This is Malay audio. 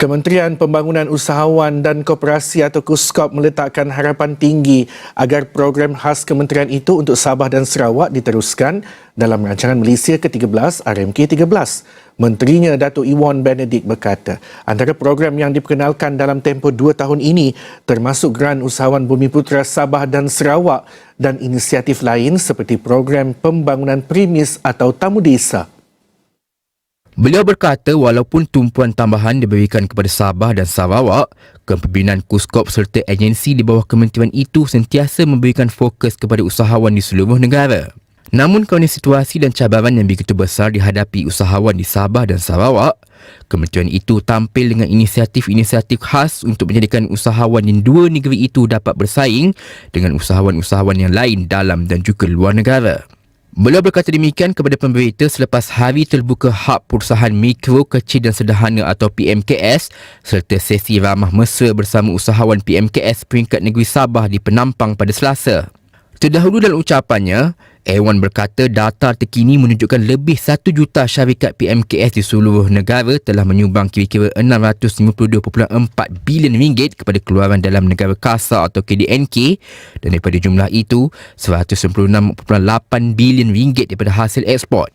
Kementerian Pembangunan Usahawan dan Koperasi atau KUSKOP meletakkan harapan tinggi agar program khas kementerian itu untuk Sabah dan Sarawak diteruskan dalam rancangan Malaysia ke-13 RMK 13. Menterinya Datuk Iwan Benedict berkata, antara program yang diperkenalkan dalam tempoh dua tahun ini termasuk Geran Usahawan Bumi Putera Sabah dan Sarawak dan inisiatif lain seperti program pembangunan primis atau tamu desa. Beliau berkata walaupun tumpuan tambahan diberikan kepada Sabah dan Sarawak, kepimpinan KUSKOP serta agensi di bawah kementerian itu sentiasa memberikan fokus kepada usahawan di seluruh negara. Namun kerana situasi dan cabaran yang begitu besar dihadapi usahawan di Sabah dan Sarawak, kementerian itu tampil dengan inisiatif-inisiatif khas untuk menjadikan usahawan di dua negeri itu dapat bersaing dengan usahawan-usahawan yang lain dalam dan juga luar negara. Beliau berkata demikian kepada pemberita selepas hari terbuka hak perusahaan mikro, kecil dan sederhana atau PMKS serta sesi ramah mesra bersama usahawan PMKS peringkat negeri Sabah di Penampang pada Selasa. Terdahulu dalam ucapannya, Ewan berkata data terkini menunjukkan lebih 1 juta syarikat PMKS di seluruh negara telah menyumbang kira-kira 652.4 bilion ringgit kepada keluaran dalam negara kasar atau KDNK dan daripada jumlah itu 196.8 bilion ringgit daripada hasil ekspor.